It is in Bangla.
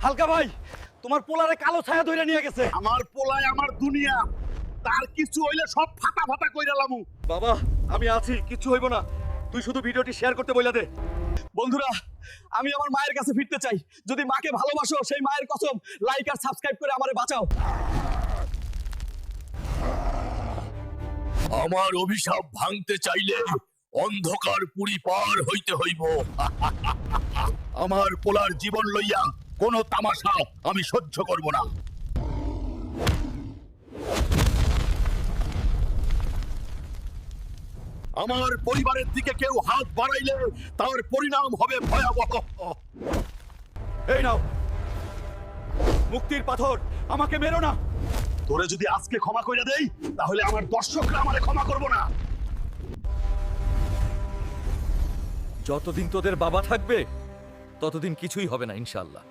হালকা ভাই তোমার পোলারে কালো ছায়া ধরে নিয়ে গেছে। আমার পোলায় আমার দুনিয়া তার কিছু হইলে সব ফাটা ফাটা কইরালামু বাবা আমি আছি কিচ্ছু হইব না। তুই শুধু ভিডিওটি শেয়ার করতে বইলা দে। বন্ধুরা আমি আমার মায়ের কাছে ফিরতে চাই। যদি মাকে ভালোবাসো সেই মায়ের কসম লাইক আর সাবস্ক্রাইব করে আমারে বাঁচাও। আমার অভিশাপ ভাঙতে চাইলে অন্ধকার পুরি পার হইতে হইব। আমার পোলার জীবন লইয়া কোন তামাশা আমি সহ্য করব না। আমার পরিবারের দিকে কেউ হাত বাড়াইলে তার পরিণাম হবে ভয়াবহ। এই নাও। মুক্তির পাথর আমাকে মেরো না। তোরে যদি আজকে ক্ষমা করে দেই তাহলে আমার দর্শকরা আমারে ক্ষমা করব না। যতদিন তোদের বাবা থাকবে ততদিন কিছুই হবে না ইনশাল্লাহ